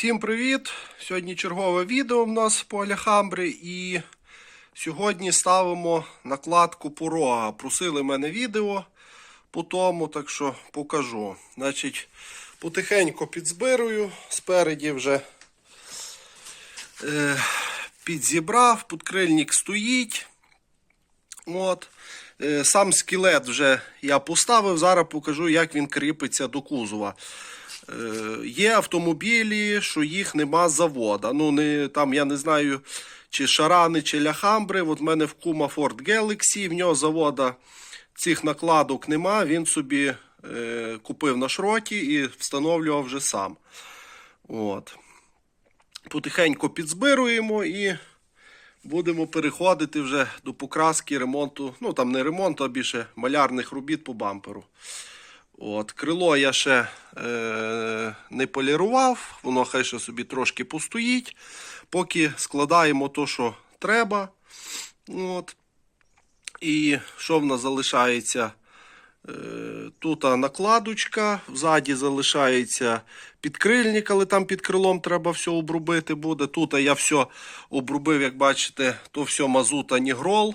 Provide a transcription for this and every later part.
Всім привіт! Сьогодні чергове відео в нас по Аляхамбрі і сьогодні ставимо накладку порога. Просили мене відео по тому, так що покажу. Значить, потихеньку підзбирую, спереді вже е, підзібрав, підкрильник стоїть. От. Е, Сам скелет вже я поставив, зараз покажу, як він кріпиться до кузова. Е, Є автомобілі, що їх нема завода. Ну, не, там, я не знаю, чи шарани, чи ляхамбри. От в мене в кума Ford Galaxy, в нього завода цих накладок нема. Він собі е, купив на шроті і встановлював вже сам. От. Потихеньку підзбируємо і будемо переходити вже до покраски ремонту. Ну там не ремонту, а більше малярних робіт по бамперу. От, Крило я ще е, не полірував, воно хай ще собі трошки постоїть, поки складаємо то, що треба. От. І що в нас залишається? Е, Тут накладочка, ззаді залишається підкрильник, але там під крилом треба все обрубити буде. Тут я все обрубив, як бачите, то все мазута нігрол.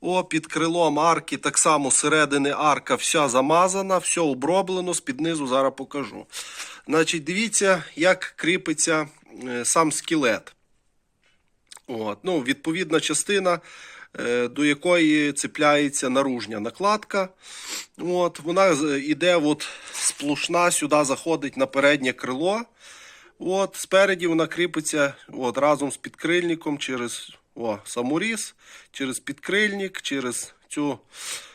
О, під крилом арки, так само середини арка вся замазана, все оброблено, з-під низу зараз покажу. Значить, дивіться, як кріпиться е, сам скелет. От, ну, відповідна частина, е, до якої цепляється наружня накладка. От, вона з- іде от сплошна, сюди заходить на переднє крило. От, спереді вона кріпиться от, разом з підкрильником через о, саморіз, через підкрильник, через цю,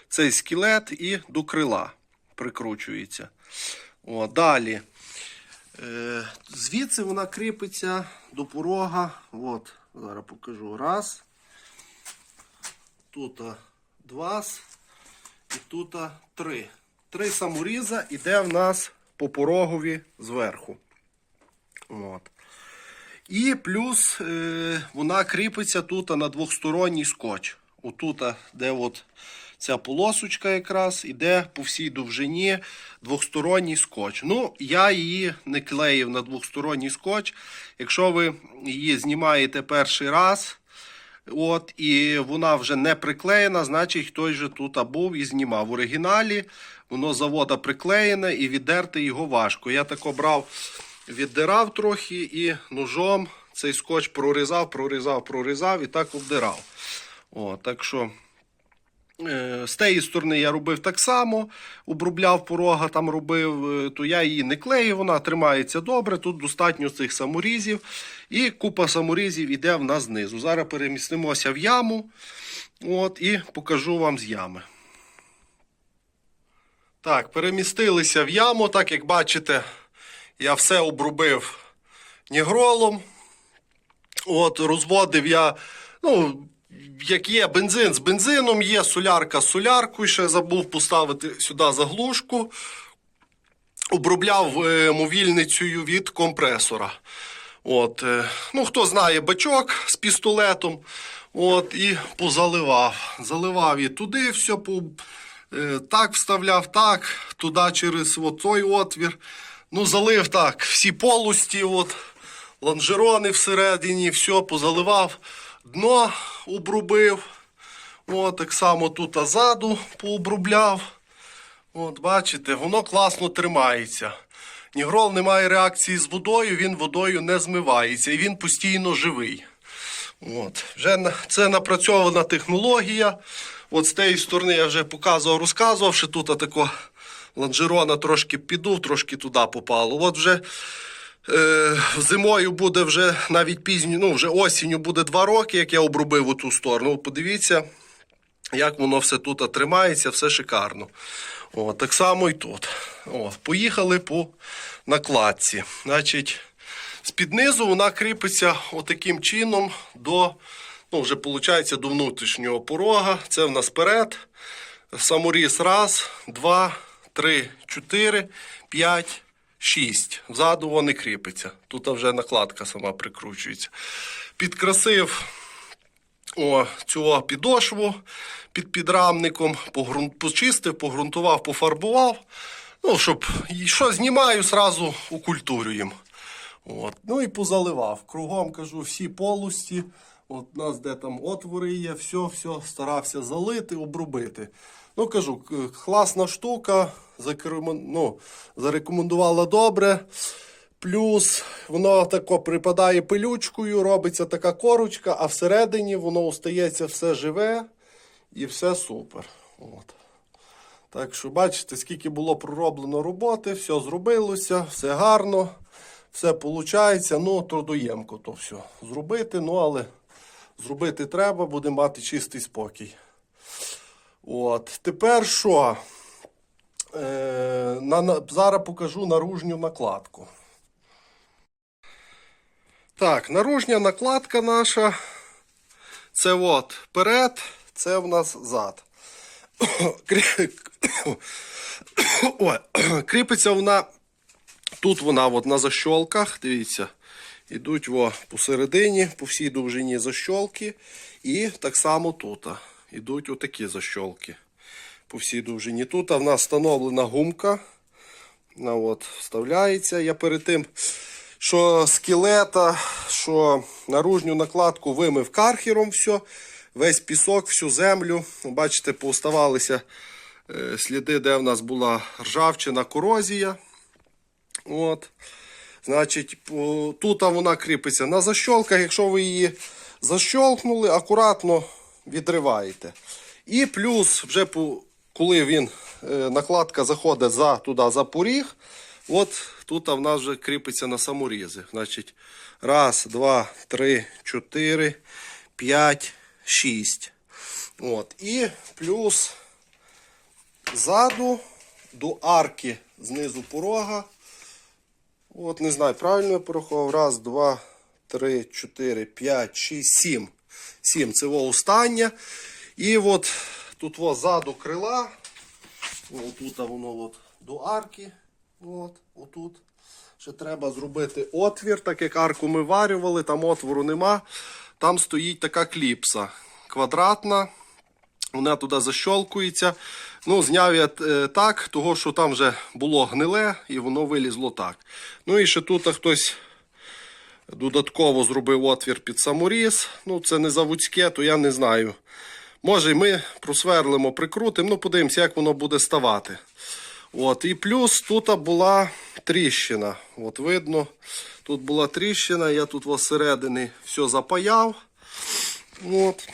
цей скелет і до крила прикручується. О, далі. Е, звідси вона кріпиться до порога. От, зараз покажу. Раз. Тут два. І тут три. Три саморіза іде в нас по порогові зверху. От. І плюс е, вона кріпиться тут на двохсторонній скотч. Отут, де от ця полосочка якраз іде по всій довжині двохсторонній скотч. Ну, я її не клеїв на двохсторонній скотч. Якщо ви її знімаєте перший раз, От, і вона вже не приклеєна, значить хтось же тут був і знімав. В оригіналі воно завода приклеєне і віддерти його важко. Я тако брав, віддирав трохи і ножом цей скотч прорізав, прорізав, прорізав і так обдирав. О, так що е, з тієї сторони я робив так само, обробляв порога, там робив, е, то я її не клею, вона тримається добре. Тут достатньо цих саморізів. І купа саморізів іде в нас знизу. Зараз перемістимося в яму от, і покажу вам з ями. Так, перемістилися в яму. Так як бачите, я все обрубив нігролом. От, розводив я, ну, як є бензин з бензином, є солярка з соляркою. Ще забув поставити сюди заглушку. Обробляв е, мовільницею від компресора. От, е, ну, хто знає бачок з пістолетом. От, і позаливав. Заливав і туди все по, е, так вставляв, так, туди через той отвір. Ну, залив так, всі полості, от, лонжерони всередині, все позаливав, дно обрубив. От, так само тут азаду пообрубляв. От, бачите, воно класно тримається. Нігрол не має реакції з водою, він водою не змивається і він постійно живий. От. Вже це напрацьована технологія. От з тієї сторони я вже показував, розказував, що тут тако лонжерона трошки підув, трошки туди попало. От вже е, зимою буде вже навіть пізньо, ну вже осінню буде два роки, як я обробив у ту сторону. Подивіться, як воно все тут тримається, все шикарно. О, так само і тут. О, поїхали по накладці. Значить, з-під низу вона кріпиться отаким чином до, ну, вже виходить, до внутрішнього порога. Це в нас перед. Саморіз раз, два, три, чотири, п'ять, шість. Ззаду вони кріпиться. Тут вже накладка сама прикручується. Підкрасив о, цю підошву під підрамником, погрун- почистив, погрунтував, пофарбував. Ну, щоб і що знімаю, зразу укультурюємо. От. Ну і позаливав. Кругом кажу, всі полості. От у нас де там отвори є, все, все, старався залити, обробити. Ну кажу, класна штука, ну, зарекомендувала добре. Плюс воно тако припадає пилючкою, робиться така корочка, а всередині воно остається все живе і все супер. От. Так що, бачите, скільки було пророблено роботи, все зробилося, все гарно, все виходить. Ну, трудоємко то все зробити, ну але зробити треба, буде мати чистий спокій. От. Тепер що? Е, на, на, зараз покажу наружню накладку. Так, наружня накладка наша. Це от перед, це в нас зад. Ой, кріпиться вона. Тут вона от на защолках, дивіться, ідуть во посередині, по всій довжині защолки. І так само тут. Ідуть отакі защолки. По всій довжині. Тут в нас встановлена гумка. Вона от вставляється. Я перед тим, що скелета, що наружню накладку вимив кархером все. Весь пісок, всю землю. Бачите, пооставалися е, сліди, де в нас була ржавчина, корозія. От. Значить, тут вона кріпиться на защолках. Якщо ви її защолкнули, акуратно відриваєте. І плюс, вже коли він, е, накладка заходить за, туди за поріг, от тут в нас вже кріпиться на саморізи. Значить, раз, два, три, чотири, п'ять, шість. От. І плюс ззаду до арки знизу порога. От, не знаю, правильно я порахував. Раз, два, три, чотири, п'ять, шість, сім. Сім. Це во остання. І от тут во ззаду крила. Отут воно от до арки. От, отут. Ще треба зробити отвір, так як арку ми варювали, там отвору нема. Там стоїть така кліпса квадратна. Вона туди защолкується. Ну, зняв я е, так, того що там вже було гниле і воно вилізло так. Ну і ще тут хтось додатково зробив отвір під саморіз. Ну, це не заводське, то я не знаю. Може, ми просверлимо, прикрутимо, ну подивимося, як воно буде ставати. От, і плюс тут була тріщина. От видно, тут була тріщина, я тут всередині все запаяв. От.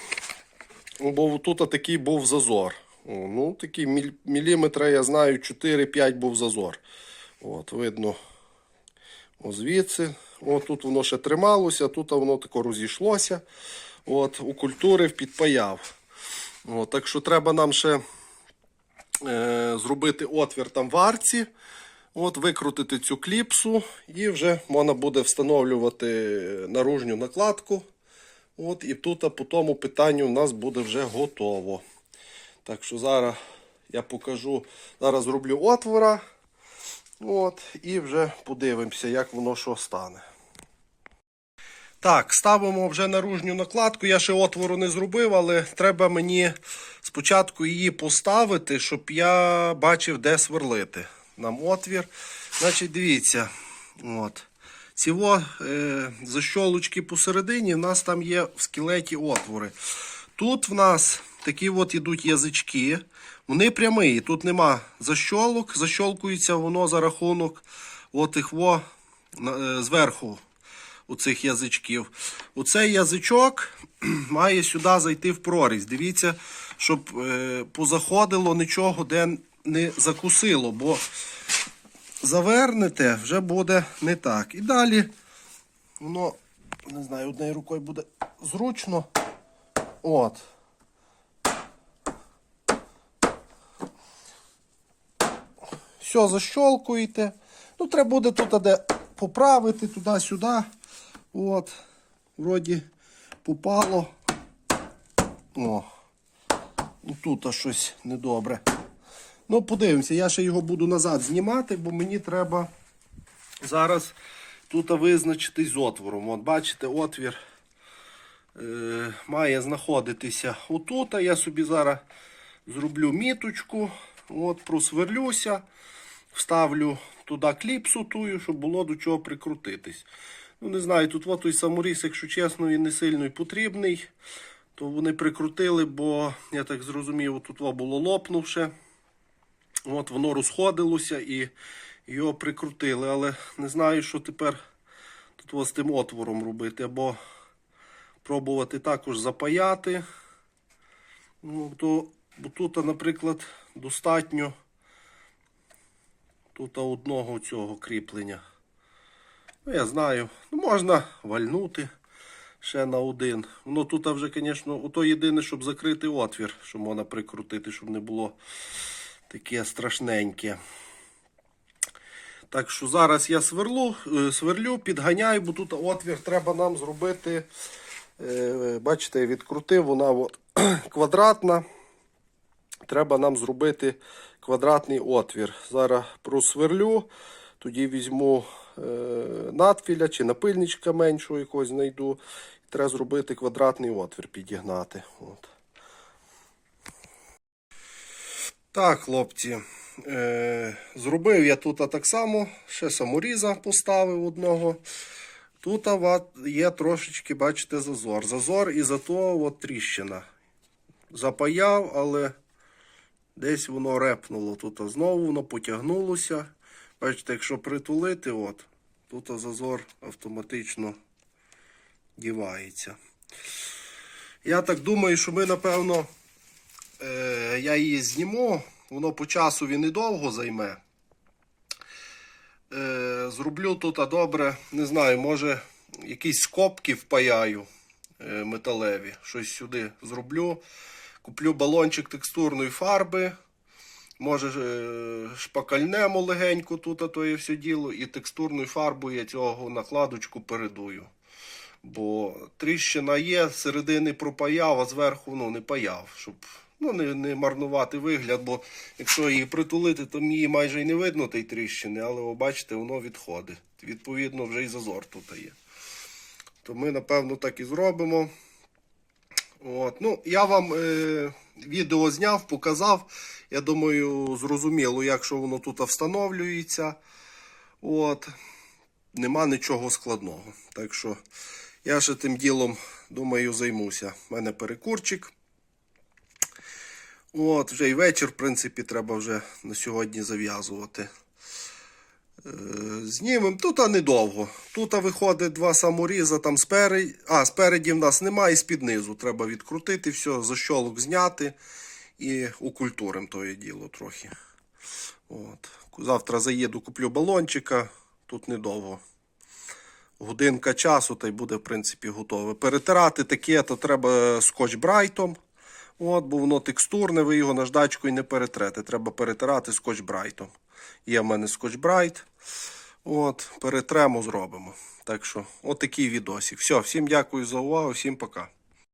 Бо тут такий був зазор. О, ну, такий міліметра, я знаю, 4-5 був зазор. От, видно. О, звідси. От тут воно ще трималося, тут воно тако розійшлося. От, у культури підпаяв. От, так що треба нам ще е, зробити отвір там в арці. От, викрутити цю кліпсу і вже можна буде встановлювати наружню накладку. От, і тут по тому питанню у нас буде вже готово. Так що зараз я покажу, зараз зроблю отвора. От, і вже подивимося, як воно що стане. Так, ставимо вже наружню накладку. Я ще отвору не зробив, але треба мені спочатку її поставити, щоб я бачив, де сверлити нам отвір. Значить, дивіться. От. Ці е, защолочки посередині, в нас там є в скелеті отвори. Тут в нас такі от ідуть язички. Вони прямі. Тут нема защолок. Защолкується воно за рахунок отих во, е, зверху у цих язичків. Оцей язичок має сюди зайти в прорізь. Дивіться, щоб е, позаходило нічого, де не закусило, бо завернете, вже буде не так. І далі воно, не знаю, однією рукою буде зручно. От. Все защолкуєте. Ну, треба буде тут де поправити туди-сюди. От. Вроді попало. О. Ну, Тут щось недобре. Ну, подивимося, я ще його буду назад знімати, бо мені треба зараз тут визначитись з отвором. От бачите, отвір е, має знаходитися отут. Я собі зараз зроблю міточку, от, просверлюся, вставлю туди кліпсу тую, щоб було до чого прикрутитись. Ну, не знаю, тут от той саморіз, якщо чесно, він не сильно й потрібний. То вони прикрутили, бо я так зрозумів, тут було лопнувше. От воно розходилося і його прикрутили. Але не знаю, що тепер тут з тим отвором робити. Або пробувати також запаяти. Ну, то, бо тут, наприклад, достатньо тут одного цього кріплення. Ну, я знаю, ну, можна вальнути ще на один. Воно тут вже, звісно, ото єдине, щоб закрити отвір, що можна прикрутити, щоб не було таке страшненьке. Так що зараз я сверлу, е, сверлю, підганяю, бо тут отвір треба нам зробити. Е, Бачите, я відкрутив, вона от, квадратна. Треба нам зробити квадратний отвір. Зараз просверлю, тоді візьму е, надфіля чи напильничка меншого якогось знайду. Треба зробити квадратний отвір, підігнати. От. Так, хлопці. Е, зробив я тут так само, ще саморіза поставив одного. Тут є трошечки, бачите, зазор. Зазор і зато от тріщина. Запаяв, але десь воно репнуло. Тут знову воно потягнулося. Бачите, якщо притулити, от, тут зазор автоматично дівається. Я так думаю, що ми, напевно, е, я її зніму. Воно по часу він і довго займе. Е, зроблю тут а добре, не знаю, може якісь скобки впаяю е, металеві. Щось сюди зроблю. Куплю балончик текстурної фарби. Може е, шпакальнемо легенько тут, а то є все діло. І текстурною фарбою я цього накладочку передую. Бо тріщина є, середини пропаяв, а зверху ну, не паяв, щоб ну, не, не марнувати вигляд, бо якщо її притулити, то її майже й не видно тієї тріщини, але ви бачите, воно відходить. Відповідно, вже і зазор тут є. То ми, напевно, так і зробимо. От. Ну, я вам е, відео зняв, показав. Я думаю, зрозуміло, як що воно тут встановлюється. От. Нема нічого складного. Так що я ще тим ділом, думаю, займуся. У мене перекурчик. От, вже і вечір, в принципі, треба вже на сьогодні зав'язувати. Е, Знімемо. Тут недовго. Тут виходить два саморіза там спереді. А, спереді в нас немає, і з-під низу. Треба відкрутити все, защолок зняти і укультуримо тоє діло трохи. От. Завтра заїду, куплю балончика. Тут недовго. Годинка часу та й буде, в принципі, готове. Перетирати таке, то треба скотч брайтом. От, бо воно текстурне, ви його наждачкою не перетрете. Треба перетирати скотч брайтом. Є в мене скотч брайт. От, перетремо, зробимо. Так що, от такий відосик. Все, всім дякую за увагу, всім пока.